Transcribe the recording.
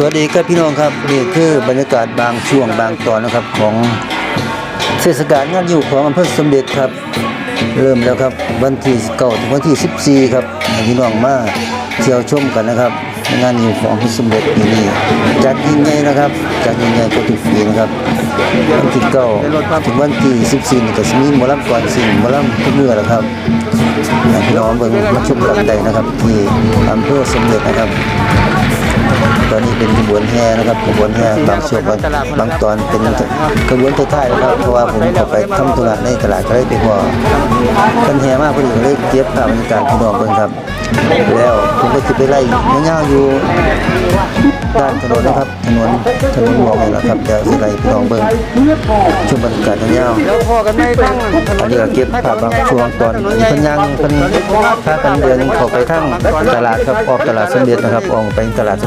สวัสดีครับพี่น้องครับนี่คือบรรยากาศบางช่วงบางตอนนะครับของเทศกาลงานอยู่ของอำเภอสมเด็จครับ เริ่มแล้วครับวันที่9ถึงวันที่ 14 ครับพี่น้องมาเที่ยวชมกันนะครับ งานอยู่ของอำเภอสมเด็จปีนี้จัดยิ่งใหญ่นะครับจัดยิ่งใหญ่กว่าทุกปีนะครับวันที่9ถึงวันที่ 14นี่ก็จะมีหมอลำก่อนสิ่งหมอลำทุกเมื่อแล้วครับพี่น้องเบิ่งมาชมกันได้นะครับ ที่อำเภอสมเด็จนะครับ เป็นขบวนแห่นะครับขบวนแห่บางช่วงบางบางตอนเป็นขบวนท้ายๆนะครับเพราะว่าผมเข้าไปทำธุระในตลาดก็เลยไปพอเป็นแห่มากพอดีก็เลยเก็บภาพบรรยากาศพี่น้องเบิ่งครับ แล้วผมก็จะไปไล่เงาๆอยู่ด้านถนนนะครับถนนถนนหลวงนี่แหละครับเดี๋ยวสิไล่พี่น้องเบิ่งชมบรรยากาศยาๆอกันไม่ตั้งถนอันนนี้ก็เก็บภาพบางช่วงตอนเพิ่นยังเพิ่นพากันเดินเข้าไปทางตลาดครับออกตลาดสมเด็จนะครับออกไปตลาดสม